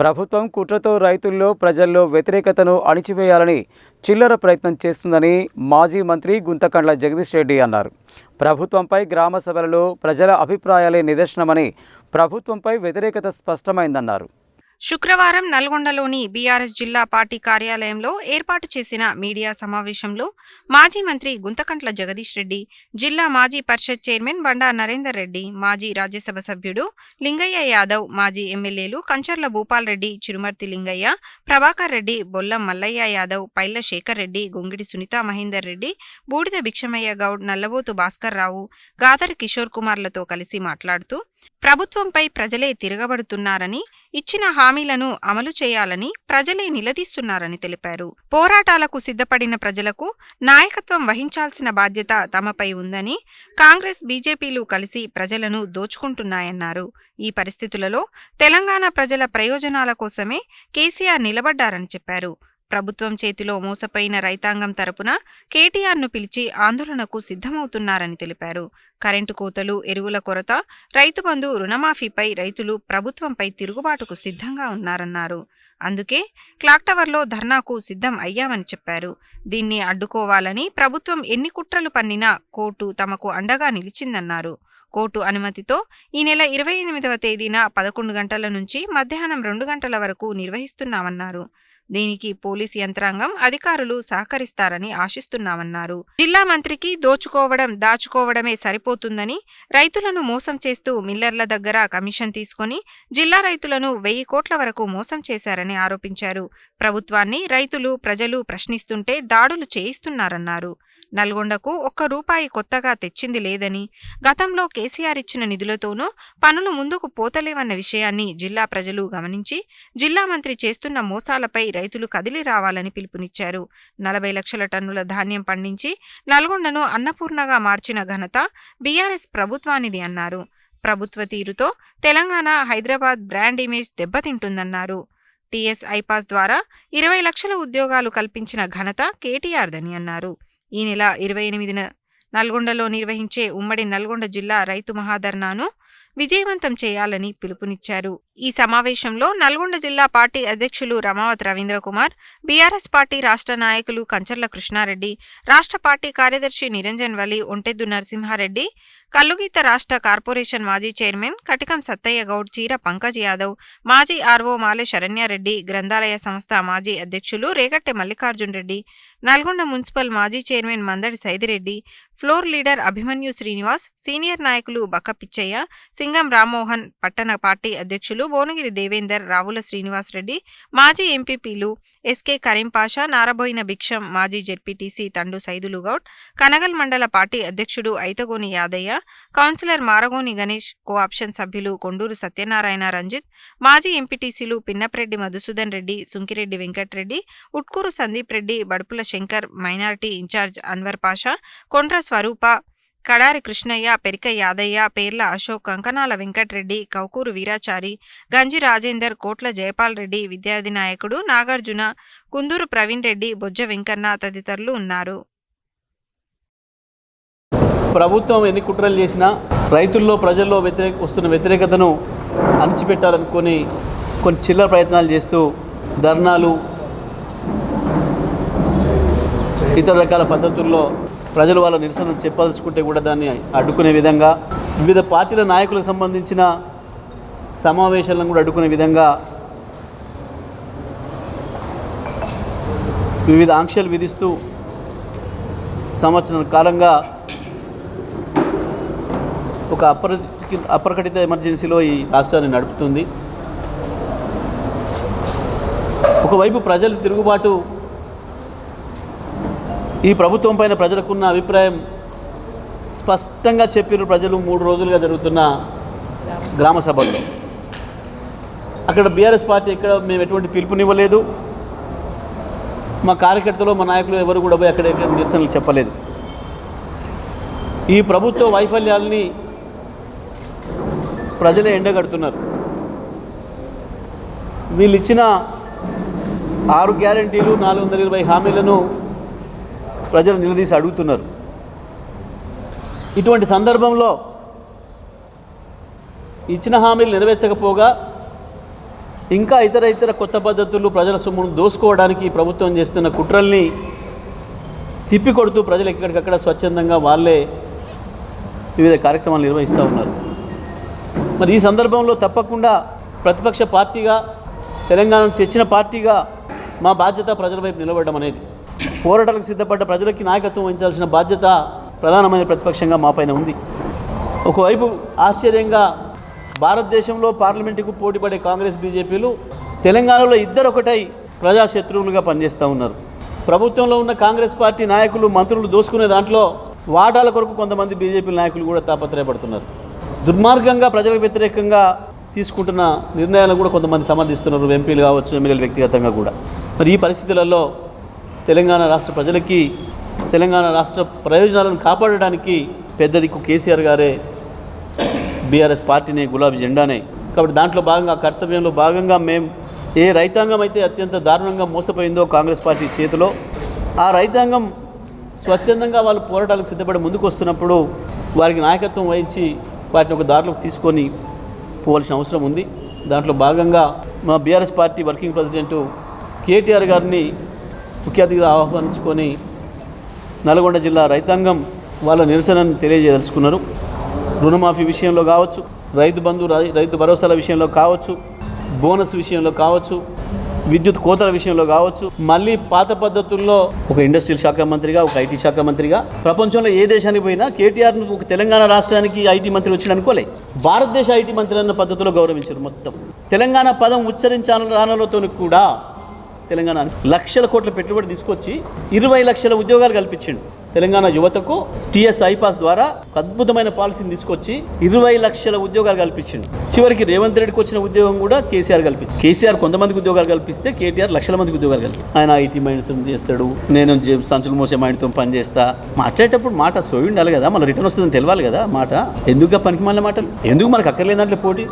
ప్రభుత్వం కుట్రతో రైతుల్లో ప్రజల్లో వ్యతిరేకతను అణిచివేయాలని చిల్లర ప్రయత్నం చేస్తుందని మాజీ మంత్రి గుంతకండ్ల జగదీష్ రెడ్డి అన్నారు. ప్రభుత్వంపై గ్రామ సభలలో ప్రజల అభిప్రాయాలే నిదర్శనమని ప్రభుత్వంపై వ్యతిరేకత స్పష్టమైందన్నారు. శుక్రవారం నల్గొండలోని బీఆర్ఎస్ జిల్లా పార్టీ కార్యాలయంలో ఏర్పాటు చేసిన మీడియా సమావేశంలో మాజీ మంత్రి గుంతకంట్ల జగదీష్ రెడ్డి జిల్లా మాజీ పరిషత్ చైర్మన్ బండా నరేందర్ రెడ్డి మాజీ రాజ్యసభ సభ్యుడు లింగయ్య యాదవ్ మాజీ ఎమ్మెల్యేలు కంచర్ల భూపాల్ రెడ్డి చిరుమర్తి లింగయ్య ప్రభాకర్ రెడ్డి బొల్లం మల్లయ్య యాదవ్ పైల శేఖర్ రెడ్డి గొంగిడి సునీతా మహేందర్ రెడ్డి బూడిద భిక్షమయ్య గౌడ్ నల్లబోతు భాస్కర్ రావు గాదర్ కిషోర్ కుమార్లతో కలిసి మాట్లాడుతూ ప్రభుత్వంపై ప్రజలే తిరగబడుతున్నారని ఇచ్చిన హామీలను అమలు చేయాలని ప్రజలే నిలదీస్తున్నారని తెలిపారు. పోరాటాలకు సిద్ధపడిన ప్రజలకు నాయకత్వం వహించాల్సిన బాధ్యత తమపై ఉందని కాంగ్రెస్ బీజేపీలు కలిసి ప్రజలను దోచుకుంటున్నాయన్నారు. ఈ పరిస్థితులలో తెలంగాణ ప్రజల ప్రయోజనాల కోసమే కేసీఆర్ నిలబడ్డారని చెప్పారు. ప్రభుత్వం చేతిలో మోసపోయిన రైతాంగం తరపున కేటీఆర్ను పిలిచి ఆందోళనకు సిద్ధమవుతున్నారని తెలిపారు. కరెంటు కోతలు ఎరువుల కొరత రైతు బంధు రుణమాఫీపై రైతులు ప్రభుత్వంపై తిరుగుబాటుకు సిద్ధంగా ఉన్నారన్నారు. అందుకే క్లాక్ టవర్లో ధర్నాకు సిద్ధం అయ్యామని చెప్పారు. దీన్ని అడ్డుకోవాలని ప్రభుత్వం ఎన్ని కుట్రలు పన్నినా కోర్టు తమకు అండగా నిలిచిందన్నారు. కోర్టు అనుమతితో ఈ నెల ఇరవై ఎనిమిదవ తేదీన పదకొండు గంటల నుంచి మధ్యాహ్నం రెండు గంటల వరకు నిర్వహిస్తున్నామన్నారు. దీనికి పోలీస్ యంత్రాంగం అధికారులు సహకరిస్తారని ఆశిస్తున్నామన్నారు. జిల్లా మంత్రికి దోచుకోవడం దాచుకోవడమే సరిపోతుందని రైతులను మోసం చేస్తూ మిల్లర్ల దగ్గర కమిషన్ తీసుకొని జిల్లా రైతులను వెయ్యి కోట్ల వరకు మోసం చేశారని ఆరోపించారు. ప్రభుత్వాన్ని రైతులు ప్రజలు ప్రశ్నిస్తుంటే దాడులు చేయిస్తున్నారన్నారు. నల్గొండకు ఒక్క రూపాయి కొత్తగా తెచ్చింది లేదని గతంలో కేసీఆర్ ఇచ్చిన నిధులతోనూ పనులు ముందుకు పోతలేవన్న విషయాన్ని జిల్లా ప్రజలు గమనించి జిల్లా మంత్రి చేస్తున్న మోసాలపై రైతులు కదిలి రావాలని పిలుపునిచ్చారు. నలభై లక్షల టన్నుల ధాన్యం పండించి నల్గొండను అన్నపూర్ణగా మార్చిన ఘనత బీఆర్ఎస్ ప్రభుత్వానిది అన్నారు. ప్రభుత్వ తీరుతో తెలంగాణ హైదరాబాద్ బ్రాండ్ ఇమేజ్ దెబ్బతింటుందన్నారు. టీఎస్ ఐపాస్ ద్వారా ఇరవై లక్షల ఉద్యోగాలు కల్పించిన ఘనత కేటీఆర్దని అన్నారు. ఈ నెల ఇరవై ఎనిమిదిన నల్గొండలో నిర్వహించే ఉమ్మడి నల్గొండ జిల్లా రైతు మహాధర్నాను విజయవంతం చేయాలని పిలుపునిచ్చారు. ఈ సమావేశంలో నల్గొండ జిల్లా పార్టీ అధ్యక్షులు రమావత్ రవీంద్రకుమార్ బీఆర్ఎస్ పార్టీ రాష్ట్ర నాయకులు కంచర్ల కృష్ణారెడ్డి రాష్ట్ర పార్టీ కార్యదర్శి నిరంజన్ వలి ఒంటెద్దు నరసింహారెడ్డి కల్లుగీత రాష్ట్ర కార్పొరేషన్ మాజీ చైర్మన్ కటికం సత్తయ్య గౌడ్ చీర పంకజ్ యాదవ్ మాజీ ఆర్ఓ మాలె శరణ్యారెడ్డి గ్రంథాలయ సంస్థ మాజీ అధ్యక్షులు రేగట్టె మల్లికార్జున్ రెడ్డి నల్గొండ మున్సిపల్ మాజీ chairman Mandadi Saidireddy floor leader Abhimanyu Srinivas senior నాయకులు బక్క పిచ్చయ్య సింగం రామ్మోహన్ పట్టణ పార్టీ అధ్యక్షులు భువనగిరి దేవేందర్ రావుల శ్రీనివాస్ రెడ్డి మాజీ ఎంపీపీలు ఎస్కే కరీం పాషా నారబోయిన భిక్షం మాజీ జెడ్పీటీసీ తండు సైదులు గౌడ్ కనగల్ మండల పార్టీ అధ్యక్షుడు ఐతగోని యాదయ్య కౌన్సిలర్ మారగోని గణేష్ కోఆప్షన్ సభ్యులు కొండూరు సత్యనారాయణ రంజిత్ మాజీ ఎంపీటీసీలు పిన్నపరెడ్డి మధుసూదన్ రెడ్డి సుంకిరెడ్డి వెంకట్రెడ్డి ఉట్కూరు సందీప్ రెడ్డి బడుపుల శంకర్ మైనారిటీ ఇన్ఛార్జ్ అన్వర్ పాషా కొండ్ర స్వరూప కడారి కృష్ణయ్య పెరిక యాదయ్య పేర్ల అశోక్ కంకనాల వెంకట్రెడ్డి కౌకూరు వీరాచారి గంజి రాజేందర్ కోట్ల జయపాల్ రెడ్డి విద్యార్థి నాయకుడు నాగార్జున కుందూరు ప్రవీణ్ రెడ్డి బొజ్జ వెంకన్న తదితరులు ఉన్నారు. ప్రభుత్వం ఎన్ని కుట్రలు చేసినా రైతుల్లో ప్రజల్లో వ్యతిరేక వస్తున్న వ్యతిరేకతను అణిచిపెట్టాలనుకొని కొన్ని చిల్లర ప్రయత్నాలు చేస్తూ ధర్నాలు ఇతర రకాల పద్ధతుల్లో ప్రజలు వాళ్ళ నిరసన చెప్పదలుచుకుంటే కూడా దాన్ని అడ్డుకునే విధంగా వివిధ పార్టీల నాయకులకు సంబంధించిన సమావేశాలను కూడా అడ్డుకునే విధంగా వివిధ ఆంక్షలు విధిస్తూ సంవత్సరం కాలంగా ఒక అప్ర అప్రకటిత ఎమర్జెన్సీలో ఈ రాష్ట్రాన్ని నడుపుతుంది. ఒకవైపు ప్రజలు తిరుగుబాటు ఈ ప్రభుత్వం పైన ప్రజలకున్న అభిప్రాయం స్పష్టంగా చెప్పిర్రు ప్రజలు మూడు రోజులుగా జరుగుతున్న గ్రామ సభల్లో. అక్కడ బీఆర్ఎస్ పార్టీ ఇక్కడ మేము ఎటువంటి పిలుపునివ్వలేదు. మా కార్యకర్తలు మా నాయకులు ఎవరు కూడా పోయి అక్కడ ఎక్కడ నిరసనలు చెప్పలేదు. ఈ ప్రభుత్వ వైఫల్యాల్ని ప్రజలే ఎండగడుతున్నారు. వీళ్ళు ఇచ్చిన ఆరు గ్యారంటీలు నాలుగు వందల ఇరవై హామీలను ప్రజలు నిలదీసి అడుగుతున్నారు. ఇటువంటి సందర్భంలో ఇచ్చిన హామీలు నెరవేర్చకపోగా ఇంకా ఇతర ఇతర కొత్త పద్ధతులు ప్రజల సొమ్మును దోసుకోవడానికి ప్రభుత్వం చేస్తున్న కుట్రల్ని తిప్పికొడుతూ ప్రజలు ఎక్కడికక్కడ స్వచ్ఛందంగా వాళ్ళే వివిధ కార్యక్రమాలు నిర్వహిస్తూ ఉన్నారు. మరి ఈ సందర్భంలో తప్పకుండా ప్రతిపక్ష పార్టీగా తెలంగాణను తెచ్చిన పార్టీగా మా బాధ్యత ప్రజల వైపు నిలబడడం అనేది. పోరాటాలకు సిద్ధపడ్డ ప్రజలకి నాయకత్వం వహించాల్సిన బాధ్యత ప్రధానమైన ప్రతిపక్షంగా మా పైన ఉంది. ఒకవైపు ఆశ్చర్యంగా భారతదేశంలో పార్లమెంటుకు పోటీపడే కాంగ్రెస్ బీజేపీలు తెలంగాణలో ఇద్దరు ఒకటై ప్రజాశత్రువులుగా పనిచేస్తూ ఉన్నారు. ప్రభుత్వంలో ఉన్న కాంగ్రెస్ పార్టీ నాయకులు మంత్రులు దోసుకునే దాంట్లో వాటాల కొరకు కొంతమంది బీజేపీ నాయకులు కూడా తాపత్రయపడుతున్నారు. దుర్మార్గంగా ప్రజలకు వ్యతిరేకంగా తీసుకుంటున్న నిర్ణయాలను కూడా కొంతమంది సమర్థిస్తున్నారు. ఎంపీలు కావచ్చు ఎమ్మెల్యేలు వ్యక్తిగతంగా కూడా. మరి ఈ పరిస్థితులలో తెలంగాణ రాష్ట్ర ప్రజలకి తెలంగాణ రాష్ట్ర ప్రయోజనాలను కాపాడడానికి పెద్ద దిక్కు కేసీఆర్ గారే బీఆర్ఎస్ పార్టీని గులాబీ జెండానే. కాబట్టి దాంట్లో భాగంగా కర్తవ్యంలో భాగంగా మేము ఏ రైతాంగం అయితే అత్యంత దారుణంగా మోసపోయిందో కాంగ్రెస్ పార్టీ చేతిలో ఆ రైతాంగం స్వచ్ఛందంగా వాళ్ళు పోరాటాలకు సిద్ధపడి ముందుకు వస్తున్నప్పుడు వారికి నాయకత్వం వహించి వాటిని ఒక దారిలోకి తీసుకొని పోవాల్సిన అవసరం ఉంది. దాంట్లో భాగంగా మా BRS party working president KTR గారిని ముఖ్య అతిథిగా ఆహ్వానించుకొని నల్గొండ జిల్లా రైతాంగం వాళ్ళ నిరసనను తెలియజేదలుచుకున్నారు రుణమాఫీ విషయంలో కావచ్చు రైతు బంధు రై- రైతు భరోసాల విషయంలో కావచ్చు బోనస్ విషయంలో కావచ్చు విద్యుత్ కోతల విషయంలో కావచ్చు మళ్ళీ పాత పద్ధతుల్లో ఒక ఇండస్ట్రియల్ శాఖ మంత్రిగా ఒక ఐటీ శాఖ మంత్రిగా ప్రపంచంలో ఏ దేశానికి పోయినా కేటీఆర్ను ఒక తెలంగాణ రాష్ట్రానికి ఐటీ మంత్రి వచ్చి అనుకోలే. భారతదేశ ఐటీ మంత్రి అన్న పద్ధతిలో గౌరవించారు మొత్తం. తెలంగాణ పదం ఉచ్చరించాలని కూడా తెలంగాణ లక్షల కోట్ల పెట్టుబడి తీసుకొచ్చి ఇరవై లక్షల ఉద్యోగాలు కల్పించిండు. తెలంగాణ యువతకు టీఎస్ ఐపాస్ ద్వారా ఒక అద్భుతమైన పాలసీని తీసుకొచ్చి ఇరవై లక్షల ఉద్యోగాలు కల్పించిండు. చివరికి రేవంత్ రెడ్డికి వచ్చిన ఉద్యోగం కూడా కేసీఆర్ కల్పించి కేసీఆర్ కొంతమందికి ఉద్యోగాలు కల్పిస్తే కేటీఆర్ లక్షల మందికి ఉద్యోగాలు కల్పి. ఆయన ఐటీ మైండ్తో చేస్తాడు నేను సంచులు మోసే మైండ్తో పనిచేస్తా. మాట్లాడేటప్పుడు మాట సోయి ఉండాలి కదా మళ్ళీ రిటర్న్ వస్తుందని తెలియాలి కదా మాట. ఎందుకు పనికి మళ్ళీ మాటలు? ఎందుకు మనకు అక్కర్లేని దాంట్లో పోటీ?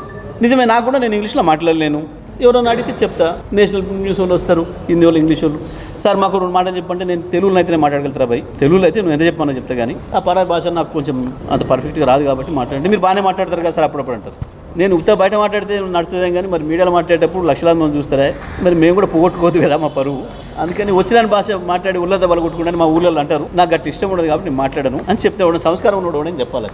నిజమే నాకు కూడా నేను ఇంగ్లీష్లో మాట్లాడలేను. ఎవరైనా అడిగితే చెప్తా. నేషనల్ న్యూస్ వాళ్ళు వస్తారు హిందీ వాళ్ళు ఇంగ్లీష్ వాళ్ళు. సార్ మాకు రెండు మాటలు చెప్పంటే నేను తెలుగులో అయితే మాట్లాడగలుగుతారా భయ్ తెలుగులో అయితే నువ్వు ఎంత చెప్పమన్నా చెప్తా కానీ. ఆ పరాయి భాష నాకు కొంచెం అంత పర్ఫెక్ట్గా రాదు కాబట్టి మాట్లాడండి. మీరు బాగానే మాట్లాడతారు కదా సార్ అప్పుడప్పుడు అంటారు. నేను ఉత్త బయట మాట్లాడితే నడుస్తుందేం కానీ మరి మీడియాలో మాట్లాడేటప్పుడు లక్షలాది మంది చూస్తారా? మరి మేము కూడా పోగొట్టుకోవద్దు కదా మా పరువు. అందుకని వచ్చిన భాష మాట్లాడి ఉల్లత బలగొట్టుకుంటే మా ఊళ్ళో అంటారు. నాకు గట్టి ఇష్టం ఉండదు కాబట్టి నేను మాట్లాడను. అని చెప్తే వాడు సంస్కారం ఉండడం అని చెప్పాలి?